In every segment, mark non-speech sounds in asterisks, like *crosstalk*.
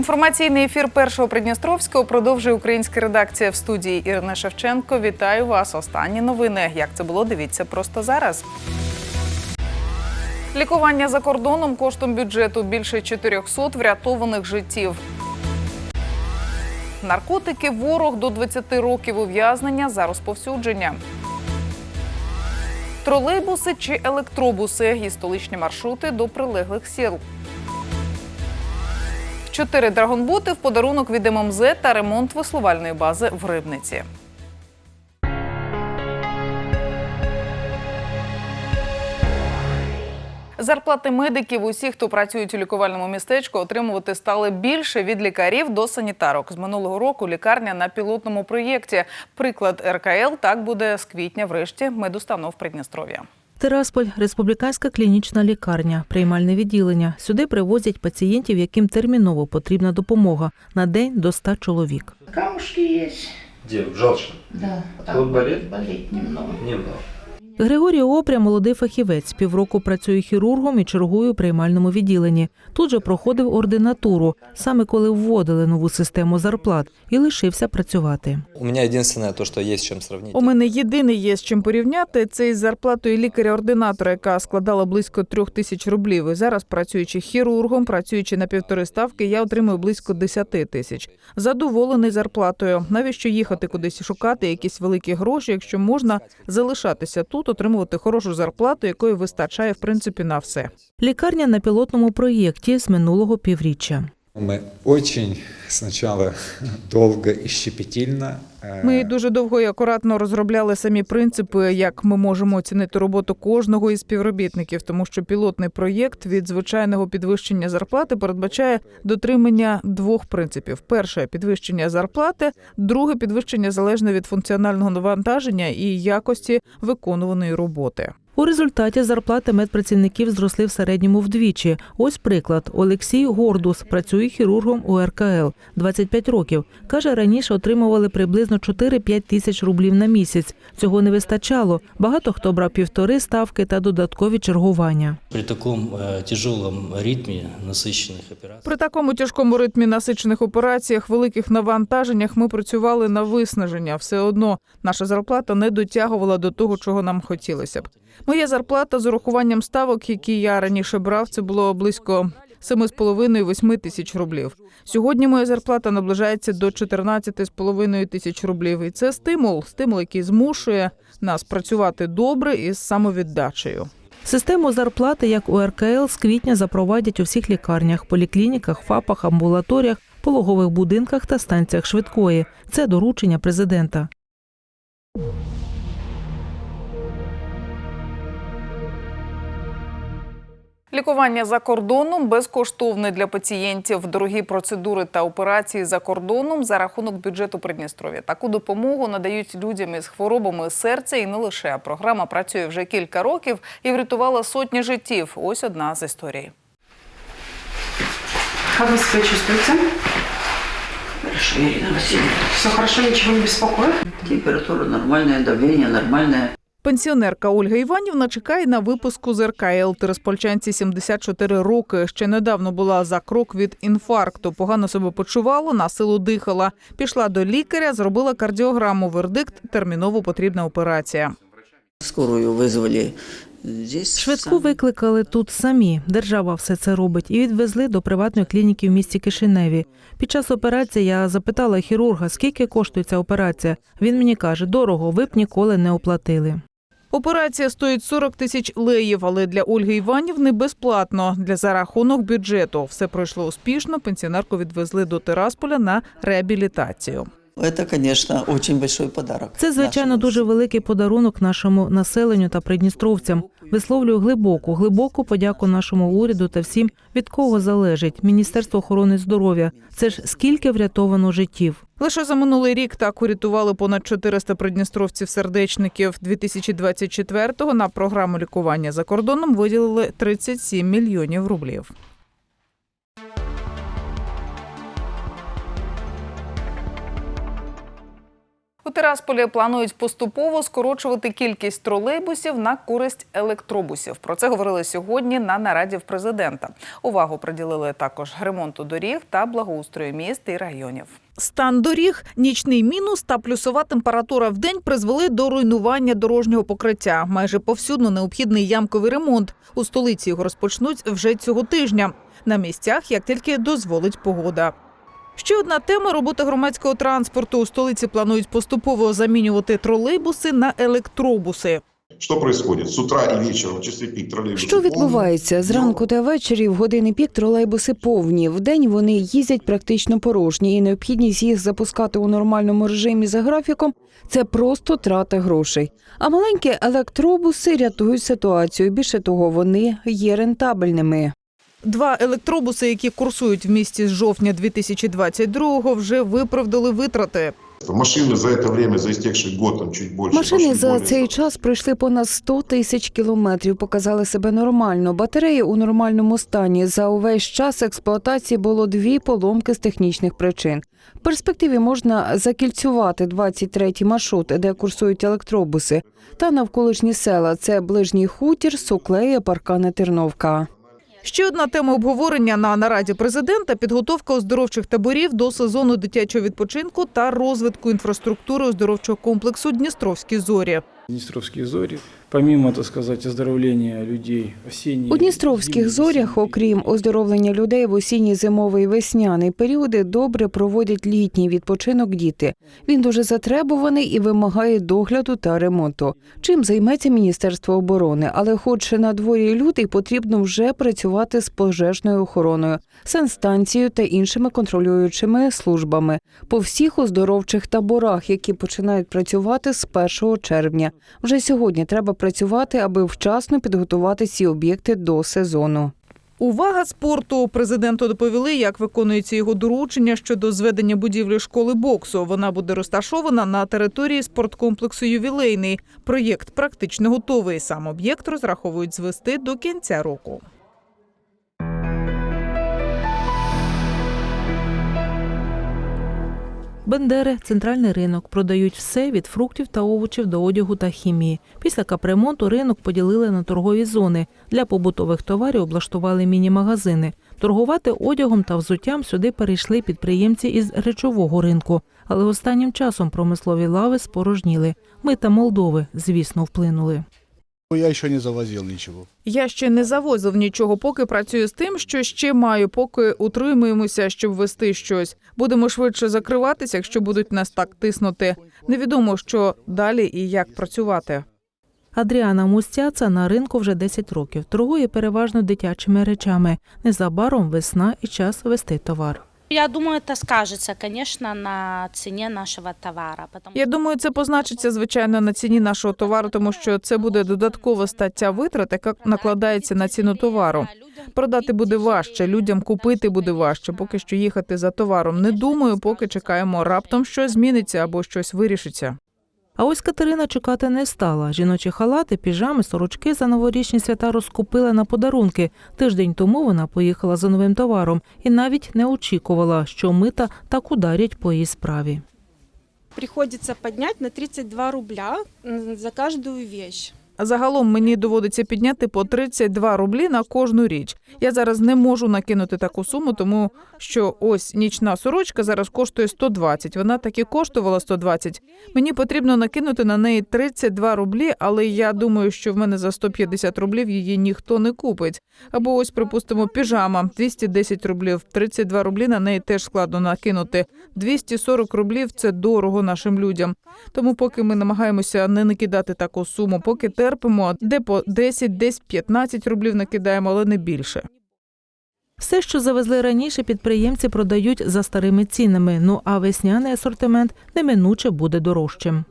Інформаційний ефір першого Придністровського продовжує українська редакція в студії Ірина Шевченко. Вітаю вас. Останні новини. Як це було? Дивіться просто зараз. Лікування за кордоном коштом бюджету більше 400 врятованих життів. Наркотики ворог до 20 років ув'язнення за розповсюдження. Тролейбуси чи електробуси і столичні маршрути до прилеглих сіл. Чотири драгонботи в подарунок від ММЗ та ремонт веслувальної бази в Рибниці. Зарплати медиків усіх, хто працюють у лікувальному містечку, отримувати стали більше від лікарів до санітарок. З минулого року лікарня на пілотному проєкті. Приклад РКЛ так буде з квітня, врешті, медустанов Придністров'я. Тирасполь республіканська клінічна лікарня, приймальне відділення. Сюди привозять пацієнтів, яким терміново потрібна допомога на день до 100 чоловік. Камушки є. Де? В желчном? Да. Тут болить? Болить немного. Немного. Григорій Опря молодий фахівець. Півроку працює хірургом і чергує у приймальному відділенні. Тут же проходив ординатуру, саме коли вводили нову систему зарплат, і лишився працювати. У меня единственное то, что есть с чем сравнить. У мене єдине є з чим порівняти. Це із зарплатою лікаря-ординатора, яка складала близько трьох тисяч рублів. І зараз, працюючи хірургом, працюючи на півтори ставки, я отримую близько 10 тисяч. Задоволений зарплатою. Навіщо їхати кудись шукати якісь великі гроші, якщо можна залишатися тут, отримувати хорошу зарплату, якої вистачає в принципі на все. Лікарня на пілотному проєкті з минулого півріччя. Мы очень сначала *laughs* долго и щепетильно Ми дуже довго і акуратно розробляли самі принципи, як ми можемо оцінити роботу кожного із співробітників, тому що пілотний проєкт від звичайного підвищення зарплати передбачає дотримання двох принципів: перше підвищення зарплати, друге підвищення залежне від функціонального навантаження і якості виконуваної роботи. У результаті зарплати медпрацівників зросли в середньому вдвічі. Ось приклад. Олексій Гордус працює хірургом у РКЛ 25 років. Каже, раніше отримували приблизно 4-5 тисяч рублів на місяць. Цього не вистачало. Багато хто брав півтори ставки та додаткові чергування. При таком э, тяжелом ритме насыщенных операций При такому тяжкому ритмі насичених операціях, великих навантаженнях ми працювали на виснаження. Все одно наша зарплата не дотягувала до того, чого нам хотілося б. Моя зарплата з урахуванням ставок, які я раніше брав, це було близько 7,5-8 тисяч рублів. Сьогодні моя зарплата наближається до 14,5 тисяч рублів. І це стимул, стимул, який змушує нас працювати добре і з самовіддачею. Систему зарплати, як у РКЛ, з квітня запровадять у всіх лікарнях, поліклініках, ФАПах, амбулаторіях, пологових будинках та станціях швидкої. Це доручення президента. Лікування за кордоном безкоштовне для пацієнтів. Дорогі процедури та операції за кордоном за рахунок бюджету Придністров'я. Таку допомогу надають людям із хворобами серця і не лише. Програма працює вже кілька років і врятувала сотні життів. Ось одна з історій. Как вы себя чувствуете? Хорошо, Ирина Васильевна. Все хорошо, ничего не беспокоит? Температура нормальная, давление нормальное. Пенсіонерка Ольга Іванівна чекає на випуску з РКЛ. Тираспольчанці 74 роки. Ще недавно була за крок від інфаркту. Погано себе почувала, на силу дихала. Пішла до лікаря, зробила кардіограму. Вердикт терміново потрібна операція. Скорую вызвали здесь. Швидку викликали тут самі. Держава все це робить і відвезли до приватної клініки в місті Кишиневі. Під час операції я запитала хірурга, скільки коштує ця операція. Він мені каже, дорого, ви б ніколи не оплатили. Операція стоїть 40 тисяч леїв, але для Ольги Іванівни безплатно. Для за рахунок бюджету. Все пройшло успішно. Пенсіонерку відвезли до Тирасполя на реабілітацію. Это, конечно, очень большой подарок. Це звичайно дуже великий подарунок нашому населенню та придністровцям. Висловлюю глибоку, глибоку подяку нашому уряду та всім, від кого залежить Міністерство охорони здоров'я. Це ж скільки врятовано життів. Лише за минулий рік так урятували понад 400 придністровців-сердечників. 2024-го на програму лікування за кордоном виділили 37 мільйонів рублів. У Тирасполі планують поступово скорочувати кількість тролейбусів на користь електробусів. Про це говорили сьогодні на нараді в президента. Увагу приділили також ремонту доріг та благоустрою міст і районів. Стан доріг, нічний мінус та плюсова температура в день призвели до руйнування дорожнього покриття. Майже повсюдно необхідний ямковий ремонт. У столиці його розпочнуть вже цього тижня. На місцях, як тільки дозволить погода. Ще одна тема роботи громадського транспорту. У столиці планують поступово замінювати тролейбуси на електробуси. Что происходит? С утра и вечером в часы пик троллейбусы Що полные, відбувається зранку та ввечері в години пік тролейбуси повні. Вдень вони їздять практично порожні, і необхідність їх запускати у нормальному режимі за графіком це просто трата грошей. А маленькі електробуси рятують ситуацію. Більше того, вони є рентабельними. Два електробуси, які курсують в місті з жовтня 2022-го, вже виправдали витрати. Машины за это время, за истекший год, там чуть больше. Машини за цей час пройшли понад 100 тисяч кілометрів, показали себе нормально. Батареї у нормальному стані. За увесь час експлуатації було дві поломки з технічних причин. В перспективі можна закільцювати 23-й маршрут, де курсують електробуси, та навколишні села. Це ближній хутір, Суклея, Паркани, Терновка. Ще одна тема обговорення на нараді президента підготовка оздоровчих таборів до сезону дитячого відпочинку та розвитку інфраструктури оздоровчого комплексу Дністровські зорі. Дністровські зорі, помимо, так сказати, оздоровлення людей осінні. У Дністровських зорях, окрім оздоровлення людей в осінній, зимовий і весняний періоди, добре проводять літній відпочинок діти. Він дуже затребуваний і вимагає догляду та ремонту. Чим займеться Міністерство оборони, але, хоч на дворі лютий, потрібно вже працювати з пожежною охороною, санстанцією та іншими контролюючими службами по всіх оздоровчих таборах, які починають працювати з 1 червня. Вже сьогодні треба працювати, аби вчасно підготувати ці об'єкти до сезону. Увага спорту. Президенту доповіли, як виконується його доручення щодо зведення будівлі школи боксу. Вона буде розташована на території спорткомплексу Ювілейний. Проєкт практично готовий. Сам об'єкт розраховують звести до кінця року. Бендери, центральний ринок, продають все від фруктів та овочів до одягу та хімії. Після капремонту ринок поділили на торгові зони. Для побутових товарів облаштували міні-магазини. Торгувати одягом та взуттям сюди перейшли підприємці із речового ринку. Але останнім часом промислові лави спорожніли. Ми та Молдови, звісно, вплинули. Я еще не завозил ничего. Я ще не завозив нічого, поки працюю з тим, що ще маю, поки утримуємося, щоб вести щось. Будемо швидше закриватися, якщо будуть нас так тиснути. Невідомо, що далі і як працювати. Адріана Мустяца на ринку вже 10 років. Торгує переважно дитячими речами. Незабаром весна і час вести товар. Я думаю, это скажется, конечно, на ціні нашого товара. Потому Я думаю, це позначиться звичайно на ціні нашого товару, тому що це буде додаткова стаття витрат, яка накладається на ціну товару. Продати буде важче, людям купити буде важче. Поки що їхати за товаром. Не думаю, поки чекаємо раптом щось зміниться або щось вирішиться. А ось Катерина чекати не стала. Жіночі халати, піжами, сорочки за новорічні свята розкупила на подарунки. Тиждень тому вона поїхала за новим товаром і навіть не очікувала, що мита так ударять по її справі. Приходиться підняти на 32 рубля за кожну вещь. Загалом мені доводиться підняти по 32 рублі на кожну річ. Я зараз не можу накинути таку суму, тому що ось нічна сорочка зараз коштує 120. Вона так і коштувала 120. Мені потрібно накинути на неї 32 рублі, але я думаю, що в мене за 150 рублів її ніхто не купить. Або ось, припустимо, піжама 210 рублів, 32 рублі на неї теж складно накинути. 240 рублів це дорого нашим людям. Тому, поки ми намагаємося не накидати таку суму, поки терпимо, де по 10, десь 15 рублів накидаємо, але не більше. Все, що завезли раніше, підприємці продають за старими цінами. Ну а весняний асортимент неминуче буде дорожчим.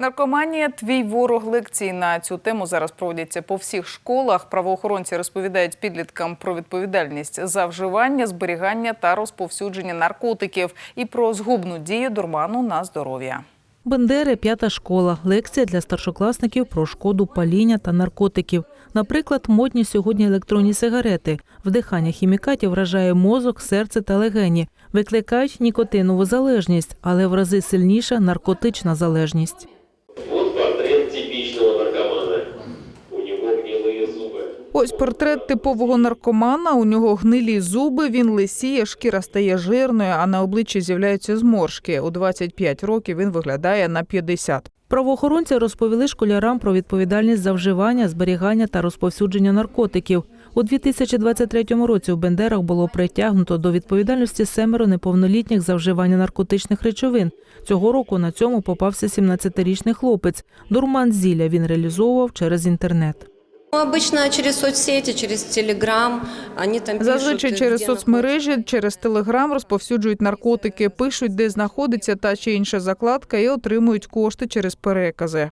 Наркоманія твій ворог лекції на цю тему зараз проводяться по всіх школах. Правоохоронці розповідають підліткам про відповідальність за вживання, зберігання та розповсюдження наркотиків і про згубну дію дурману на здоров'я. Бендери п'ята школа. Лекція для старшокласників про шкоду паління та наркотиків. Наприклад, модні сьогодні електронні сигарети. Вдихання хімікатів вражає мозок, серце та легені, викликають нікотинову залежність, але в рази сильніша наркотична залежність. Ось портрет типового наркомана. У нього гнилі зуби, він лисіє, шкіра стає жирною, а на обличчі з'являються зморшки. У 25 років він виглядає на 50. Правоохоронці розповіли школярам про відповідальність за вживання, зберігання та розповсюдження наркотиків. У 2023 році в Бендерах було притягнуто до відповідальності семеро неповнолітніх за вживання наркотичних речовин. Цього року на цьому попався 17-річний хлопець. Дурман зілля він реалізовував через інтернет. Ну, обычно через соцсети, через Телеграм, они там Зазвичай через соцмережі, через телеграм розповсюджують наркотики, пишуть, де знаходиться та чи інша закладка, і отримують кошти через перекази.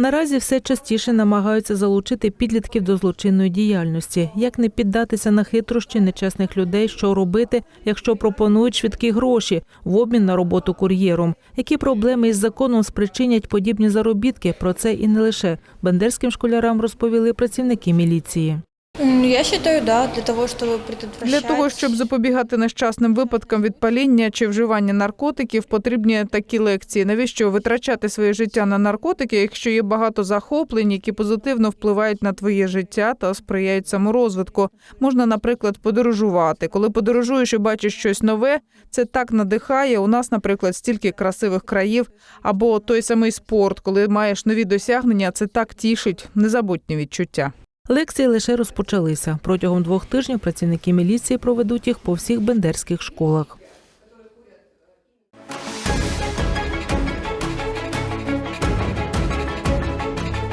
Наразі все частіше намагаються залучити підлітків до злочинної діяльності. Як не піддатися на хитрощі нечесних людей, що робити, якщо пропонують швидкі гроші в обмін на роботу кур'єром? Які проблеми із законом спричинять подібні заробітки? Про це і не лише бендерським школярам розповіли працівники міліції. Я считаю, да, для того, чтобы предотвращать. Для того, щоб запобігати нещасним випадкам від паління чи вживання наркотиків, потрібні такі лекції. Навіщо витрачати своє життя на наркотики, якщо є багато захоплень, які позитивно впливають на твоє життя та сприяють саморозвитку? Можна, наприклад, подорожувати. Коли подорожуєш і бачиш щось нове, це так надихає. У нас, наприклад, стільки красивих країв, або той самий спорт, коли маєш нові досягнення, це так тішить, незабутні відчуття. Лекції лише розпочалися. Протягом двох тижнів працівники міліції проведуть їх по всіх бендерських школах.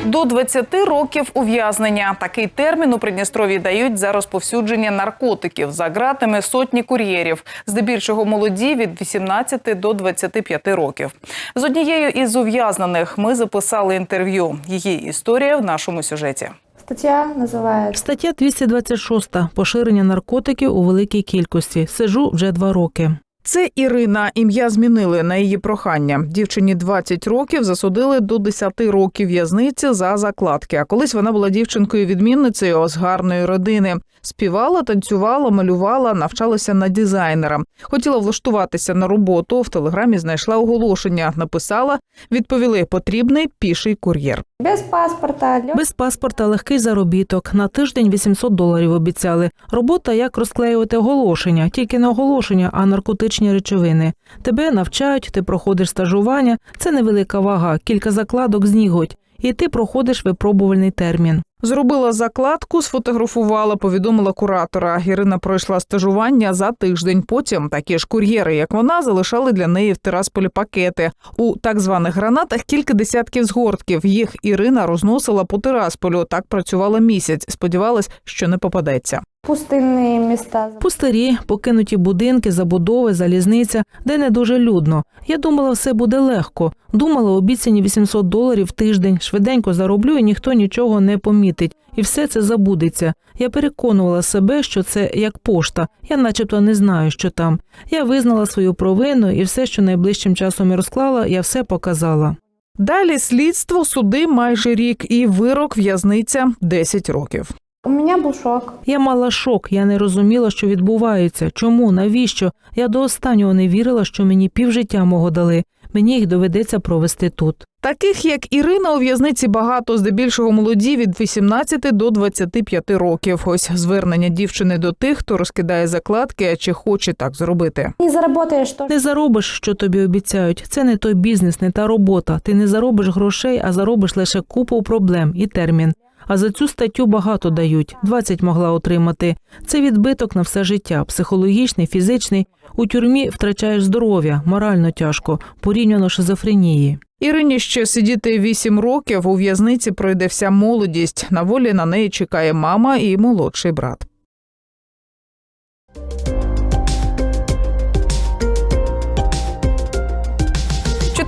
До 20 років ув'язнення. Такий термін у Придністрові дають за розповсюдження наркотиків. За ґратами сотні кур'єрів, здебільшого молоді від 18 до 25 років. З однією із ув'язнених ми записали інтерв'ю. Її історія в нашому сюжеті. Стаття називається Стаття 226. Поширення наркотиків у великій кількості. Сижу вже два роки. Це Ірина. Ім'я змінили на її прохання. Дівчині 20 років засудили до 10 років в'язниці за закладки. А колись вона була дівчинкою-відмінницею з гарної родини. Співала, танцювала, малювала, навчалася на дизайнера. Хотіла влаштуватися на роботу. В телеграмі знайшла оголошення. Написала, відповіли, потрібний піший кур'єр. без паспорта. Без паспорта легкий заробіток. На тиждень 800 доларів обіцяли. Робота як розклеювати оголошення, тільки не оголошення, а наркотичні речовини. Тебе навчають, ти проходиш стажування. Це невелика вага, кілька закладок зніготь. І ти проходиш випробувальний термін. Зробила закладку, сфотографувала, повідомила куратора. Ірина пройшла стажування за тиждень. Потім такі ж кур'єри, як вона, залишали для неї в Тирасполі пакети. У так званих гранатах кілька десятків згортків. Їх Ірина розносила по Тирасполю. Так працювала місяць. Сподівалась, що не попадеться. Пустинні міста. Пустирі, покинуті будинки, забудови, залізниця, де не дуже людно. Я думала, все буде легко. Думала, обіцяні 800 доларів тиждень. Швиденько зароблю, і ніхто нічого не помітить. І все це забудеться. Я переконувала себе, що це як пошта. Я, начебто, не знаю, що там. Я визнала свою провину, і все, що найближчим часом я розклала, я все показала. Далі слідство, суди майже рік і вирок в'язниця 10 років. У мене був шок. Я мала шок, я не розуміла, що відбувається. Чому, навіщо? Я до останнього не вірила, що мені півжиття мого дали. Мені їх доведеться провести тут. Таких як Ірина у в'язниці багато, здебільшого молоді від 18 до 25 років. Ось звернення дівчини до тих, хто розкидає закладки, а чи хоче так зробити. Не заработаєш то. Не заробиш, що тобі обіцяють. Це не той бізнес, не та робота. Ти не заробиш грошей, а заробиш лише купу проблем і термін. А за цю статтю багато дають. 20 могла отримати. Це відбиток на все життя, психологічний, фізичний. У тюрмі втрачаєш здоров'я, морально тяжко, порівняно шизофренії. Ірині ще сидіти 8 років. У в'язниці пройде вся молодість. На волі на неї чекає мама і молодший брат.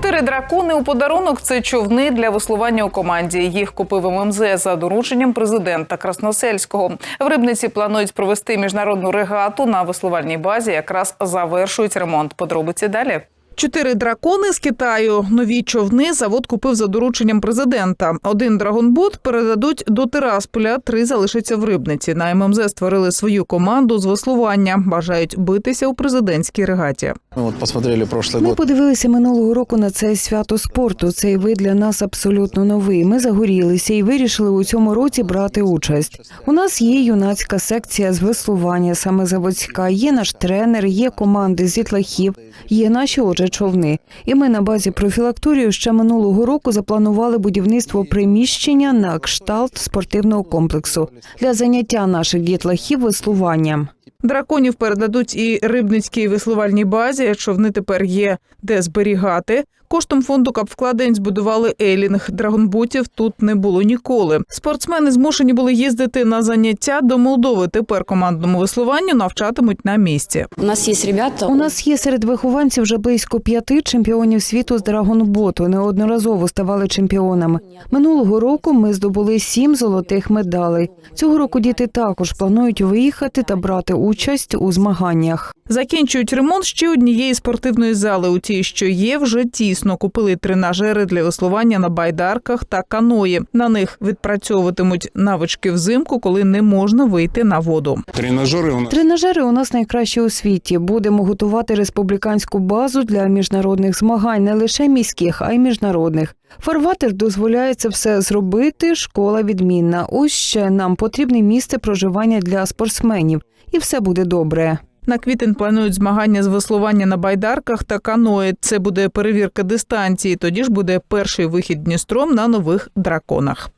Чотири дракони у подарунок це човни для веслування у команді. Їх купив ММЗ за дорученням президента Красносельського. В Рибниці планують провести міжнародну регату на веслувальній базі. Якраз завершують ремонт. Подробиці далі. Чотири дракони з Китаю. Нові човни завод купив за дорученням президента. Один драгонбот передадуть до Тирасполя, три залишаться в Рибниці. На ММЗ створили свою команду з веслування. Бажають битися у президентській регаті. Вот посмотрели прошлый Ми подивилися минулого року на це свято спорту. Цей вид для нас абсолютно новий. Ми загорілися і вирішили у цьому році брати участь. У нас є юнацька секція з веслування, саме заводська. Є наш тренер, є команди з дітлахів, є наші отже човни. І ми на базі профілакторію ще минулого року запланували будівництво приміщення на кшталт спортивного комплексу для заняття наших дітлахів веслуванням. Драконів передадуть і рибницькій веслувальній базі. Човни тепер є де зберігати. Коштом фонду капвкладень збудували елінг. Драгонботів тут не було ніколи. Спортсмени змушені були їздити на заняття до Молдови. Тепер командному веслуванню навчатимуть на місці. У нас есть ребята. У нас є серед вихованців вже близько п'яти чемпіонів світу з драгонботу. Неодноразово ставали чемпіонами. Минулого року ми здобули сім золотих медалей. Цього року діти також планують виїхати та брати участь у змаганнях. Закінчують ремонт ще однієї спортивної зали. У тій, що є, вже тісно. Купили тренажери для веслування на байдарках та каної. На них відпрацьовуватимуть навички взимку, коли не можна вийти на воду. Тренажеры у нас Тренажери у нас найкращі у світі. Будемо готувати республіканську базу для міжнародних змагань, не лише міських, а й міжнародних. Фарватер дозволяє це все зробити. Школа відмінна. Ось ще нам потрібне місце проживання для спортсменів, і все буде добре. На квітень планують змагання з веслування на байдарках та каної. Це буде перевірка дистанції. Тоді ж буде перший вихід Дністром на нових драконах.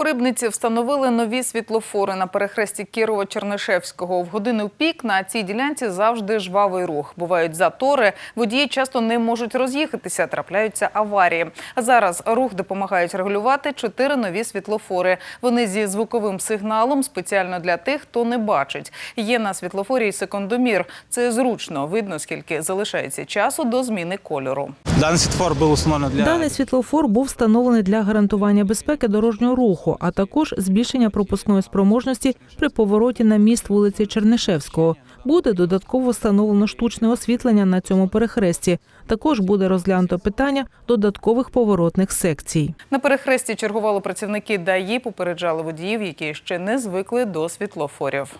У Рибниці встановили нові світлофори на перехресті Кірова-Чернишевського. В годину пік на цій ділянці завжди жвавий рух. Бувають затори, водії часто не можуть роз'їхатися, трапляються аварії. А зараз рух допомагають регулювати чотири нові світлофори. Вони зі звуковим сигналом спеціально для тих, хто не бачить. Є на світлофорі й секундомір. Це зручно. Видно, скільки залишається часу до зміни кольору. Данный светофор был установлен для... Даний світлофор був встановлений для гарантування безпеки дорожнього руху, а також збільшення пропускної спроможності при повороті на міст вулиці Чернишевського. Буде додатково встановлено штучне освітлення на цьому перехресті. Також буде розглянуто питання додаткових поворотних секцій. На перехресті чергували працівники ДАІ, попереджали водіїв, які ще не звикли до світлофорів.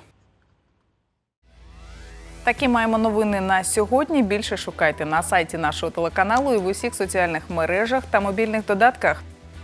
Такі маємо новини на сьогодні. Більше шукайте на сайті нашого телеканалу і в усіх соціальних мережах та мобільних додатках.